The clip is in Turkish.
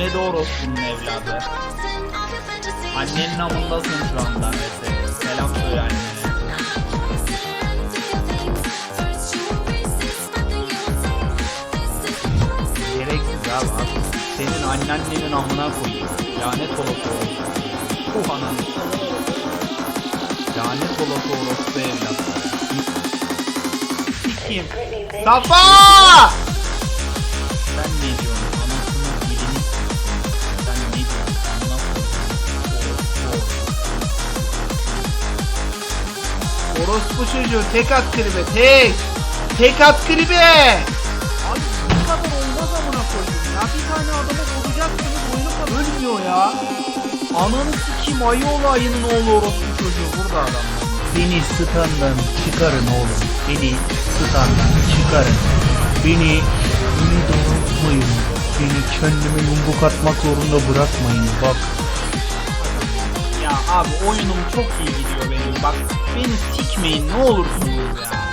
De orospunun evladı. Annenin amındasın şu anda mesela. Selam söyle annene. Gereksiz abi. Senin anneannenin amına koyayım. Lanet olası orospu. Uh ananı. Lanet olası orospu evlatları. Sikiyim. Safa! Orospu. Çocuğu tek at klibe tek. Tek at klibe. Abi bu kadar olmaz amına koyayım ya. Bir tane adamı vuracaksınız oyunu kadar ölmüyor ya. Ananı sikeyim ayı olayının oğlu orospu çocuğu burada adam. Beni standan çıkarın oğlum. Beni standan çıkarın. Beni ümit unutmayın. Beni kendime yumruk atmak zorunda bırakmayın bak. Abi oyunum çok iyi gidiyor benim. Bak beni sikmeyin ne olursunuz ya.